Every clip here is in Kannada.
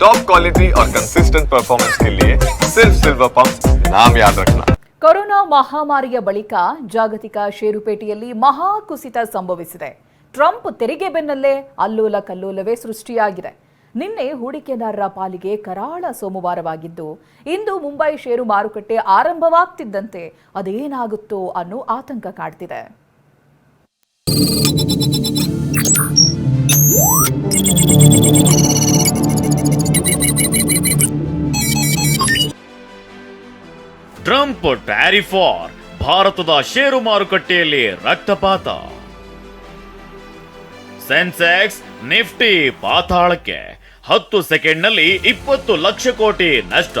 टॉप क्वालिटी और कंसिस्टेंट परफॉर्मेंस के लिए सिर्फ सिल्वर पंप नाम याद रखना ಕೊರೋನಾ ಮಹಾಮಾರಿಯ ಬಳಿಕ ಜಾಗತಿಕ ಷೇರುಪೇಟೆಯಲ್ಲಿ ಮಹಾ ಕುಸಿತ ಸಂಭವಿಸಿದೆ ಟ್ರಂಪ್ ತೆರಿಗೆ ಬೆನ್ನಲ್ಲೇ ಅಲ್ಲೋಲ ಕಲ್ಲೋಲವೇ ಸೃಷ್ಟಿಯಾಗಿದೆ ನಿನ್ನೆ ಹೂಡಿಕೆದಾರರ ಪಾಲಿಗೆ ಕರಾಳ ಸೋಮವಾರವಾಗಿದ್ದು ಇಂದು ಮುಂಬೈ ಷೇರು ಮಾರುಕಟ್ಟೆ ಆರಂಭವಾಗ್ತಿದ್ದಂತೆ ಅದೇನಾಗುತ್ತೋ ಅನ್ನೋ ಆತಂಕ ಕಾಡ್ತಿದೆ ಟ್ರಂಪ್ ಟ್ಯಾರಿಫಾರ್ ಭಾರತದ ಷೇರು ಮಾರುಕಟ್ಟೆಯಲ್ಲಿ ರಕ್ತಪಾತ. ಸೆನ್ಸೆಕ್ಸ್ ನಿಫ್ಟಿ ಪಾತಾಳಕ್ಕೆ ಹತ್ತು ಸೆಕೆಂಡ್ನಲ್ಲಿ ಇಪ್ಪತ್ತು ಲಕ್ಷ ಕೋಟಿ ನಷ್ಟ.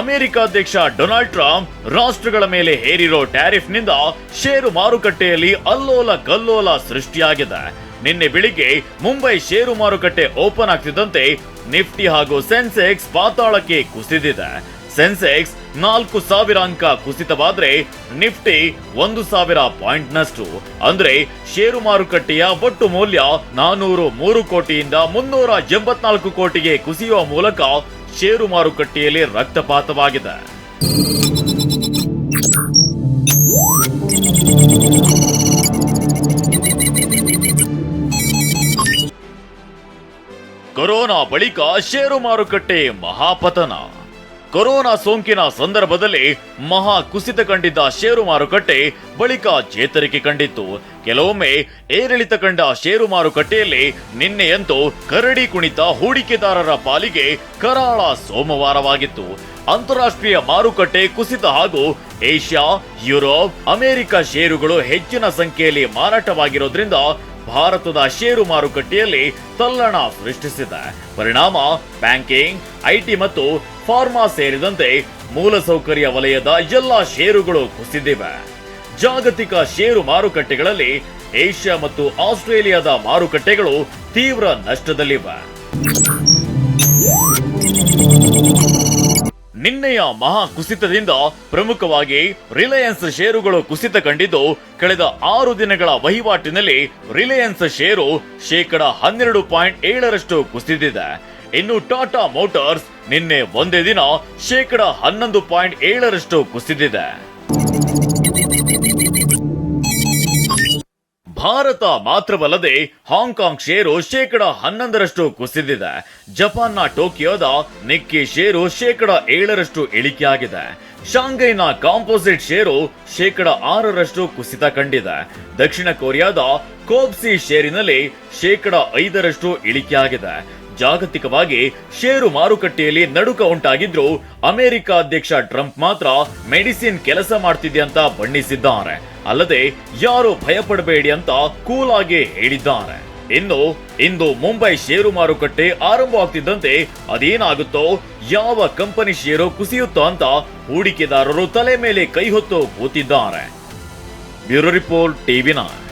ಅಮೆರಿಕ ಅಧ್ಯಕ್ಷ ಡೊನಾಲ್ಡ್ ಟ್ರಂಪ್ ರಾಷ್ಟ್ರಗಳ ಮೇಲೆ ಹೇರಿರೋ ಟ್ಯಾರಿಫ್ನಿಂದ ಷೇರು ಮಾರುಕಟ್ಟೆಯಲ್ಲಿ ಅಲ್ಲೋಲ ಕಲ್ಲೋಲ ಸೃಷ್ಟಿಯಾಗಿದೆ. ನಿನ್ನೆ ಬೆಳಿಗ್ಗೆ ಮುಂಬೈ ಷೇರು ಮಾರುಕಟ್ಟೆ ಓಪನ್ ಆಗ್ತಿದ್ದಂತೆ ನಿಫ್ಟಿ ಹಾಗೂ ಸೆನ್ಸೆಕ್ಸ್ ಪಾತಾಳಕ್ಕೆ ಕುಸಿದಿದೆ. ಸೆನ್ಸೆಕ್ಸ್ ನಾಲ್ಕು ಸಾವಿರ ಅಂಕ ಕುಸಿತವಾದ್ರೆ ನಿಫ್ಟಿ ಒಂದು ಸಾವಿರ ಪಾಯಿಂಟ್ನಷ್ಟು ಅಂದ್ರೆ ಷೇರು ಮಾರುಕಟ್ಟೆಯ ಒಟ್ಟು ಮೌಲ್ಯ ನಾನೂರು ಮೂರು ಕೋಟಿಯಿಂದ ಮುನ್ನೂರ ಎಂಬತ್ನಾಲ್ಕು ಕೋಟಿಗೆ ಕುಸಿಯುವ ಮೂಲಕ ಷೇರು ಮಾರುಕಟ್ಟೆಯಲ್ಲಿ ರಕ್ತಪಾತವಾಗಿದೆ. ಕೊರೋನಾ ಬಳಿಕ ಷೇರು ಮಾರುಕಟ್ಟೆ ಮಹಾಪತನ. ಕೊರೋನಾ ಸೋಂಕಿನ ಸಂದರ್ಭದಲ್ಲಿ ಮಹಾ ಕುಸಿತ ಕಂಡಿದ್ದ ಷೇರು ಮಾರುಕಟ್ಟೆ ಬಳಿಕ ಚೇತರಿಕೆ ಕಂಡಿತ್ತು. ಕೆಲವೊಮ್ಮೆ ಏರಿಳಿತ ಕಂಡ ಷೇರು ಮಾರುಕಟ್ಟೆಯಲ್ಲಿ ನಿನ್ನೆಯಂತೂ ಕರಡಿ ಕುಣಿತ ಹೂಡಿಕೆದಾರರ ಪಾಲಿಗೆ ಕರಾಳ ಸೋಮವಾರವಾಗಿತ್ತು. ಅಂತಾರಾಷ್ಟ್ರೀಯ ಮಾರುಕಟ್ಟೆ ಕುಸಿತ ಹಾಗೂ ಏಷ್ಯಾ, ಯುರೋಪ್, ಅಮೆರಿಕ ಷೇರುಗಳು ಹೆಚ್ಚಿನ ಸಂಖ್ಯೆಯಲ್ಲಿ ಮಾರಾಟವಾಗಿರೋದ್ರಿಂದ ಭಾರತದ ಷೇರು ಮಾರುಕಟ್ಟೆಯಲ್ಲಿ ತಲ್ಲಣ ಸೃಷ್ಟಿಸಿದೆ. ಪರಿಣಾಮ ಬ್ಯಾಂಕಿಂಗ್, ಐಟಿ ಮತ್ತು ಫಾರ್ಮಾ ಸೇರಿದಂತೆ ಮೂಲಸೌಕರ್ಯ ವಲಯದ ಎಲ್ಲಾ ಷೇರುಗಳು ಕುಸಿದಿವೆ. ಜಾಗತಿಕ ಷೇರು ಮಾರುಕಟ್ಟೆಗಳಲ್ಲಿ ಏಷ್ಯಾ ಮತ್ತು ಆಸ್ಟ್ರೇಲಿಯಾದ ಮಾರುಕಟ್ಟೆಗಳು ತೀವ್ರ ನಷ್ಟದಲ್ಲಿವೆ. ನಿನ್ನೆಯ ಮಹಾ ಕುಸಿತದಿಂದ ಪ್ರಮುಖವಾಗಿ ರಿಲಯನ್ಸ್ ಷೇರುಗಳು ಕುಸಿತ ಕಂಡಿದ್ದು, ಕಳೆದ ಆರು ದಿನಗಳ ವಹಿವಾಟಿನಲ್ಲಿ ರಿಲಯನ್ಸ್ ಷೇರು ಶೇಕಡ ಹನ್ನೆರಡು ಪಾಯಿಂಟ್ ಏಳರಷ್ಟು ಕುಸಿದಿದೆ. ಇನ್ನು ಟಾಟಾ ಮೋಟಾರ್ಸ್ ನಿನ್ನೆ ಒಂದೇ ದಿನ ಶೇಕಡ ಹನ್ನೊಂದು ಪಾಯಿಂಟ್ ಏಳರಷ್ಟು ಕುಸಿದಿದೆ. ಭಾರತ ಮಾತ್ರವಲ್ಲದೆ ಹಾಂಗ್ಕಾಂಗ್ ಷೇರು ಶೇಕಡ ಹನ್ನೊಂದರಷ್ಟು ಕುಸಿದಿದೆ. ಜಪಾನ್ನ ಟೋಕಿಯೋದ ನಿಕ್ಕಿ ಷೇರು ಶೇಕಡ ಏಳರಷ್ಟು ಇಳಿಕೆಯಾಗಿದೆ. ಶಾಂಘೈನ ಕಾಂಪೋಸಿಟ್ ಷೇರು ಶೇಕಡ ಆರರಷ್ಟು ಕುಸಿತ ಕಂಡಿದೆ. ದಕ್ಷಿಣ ಕೊರಿಯಾದ ಕೋಬ್ಸಿ ಷೇರಿನಲ್ಲಿ ಶೇಕಡ ಐದರಷ್ಟು ಇಳಿಕೆಯಾಗಿದೆ. ಜಾಗತಿಕವಾಗಿ ಷೇರು ಮಾರುಕಟ್ಟೆಯಲ್ಲಿ ನಡುಕ ಉಂಟಾಗಿದ್ರು. ಅಮೆರಿಕ ಅಧ್ಯಕ್ಷ ಟ್ರಂಪ್ ಮಾತ್ರ ಮೆಡಿಸಿನ್ ಕೆಲಸ ಮಾಡ್ತಿದೆ ಅಂತ ಬಣ್ಣಿಸಿದ್ದಾರೆ. ಅಲ್ಲದೆ ಯಾರು ಭಯಪಡಬೇಡಿ ಅಂತ ಕೂಲ್ ಆಗಿ ಹೇಳಿದ್ದಾರೆ. ಇನ್ನು, ಇಂದು ಮುಂಬೈ ಷೇರು ಮಾರುಕಟ್ಟೆ ಆರಂಭವಾಗ್ತಿದ್ದಂತೆ ಅದೇನಾಗುತ್ತೋ, ಯಾವ ಕಂಪನಿ ಷೇರು ಕುಸಿಯುತ್ತೋ ಅಂತ ಹೂಡಿಕೆದಾರರು ತಲೆ ಮೇಲೆ ಕೈ ಹೊತ್ತು ಕೂತಿದ್ದಾರೆ. Bureau report TV nine.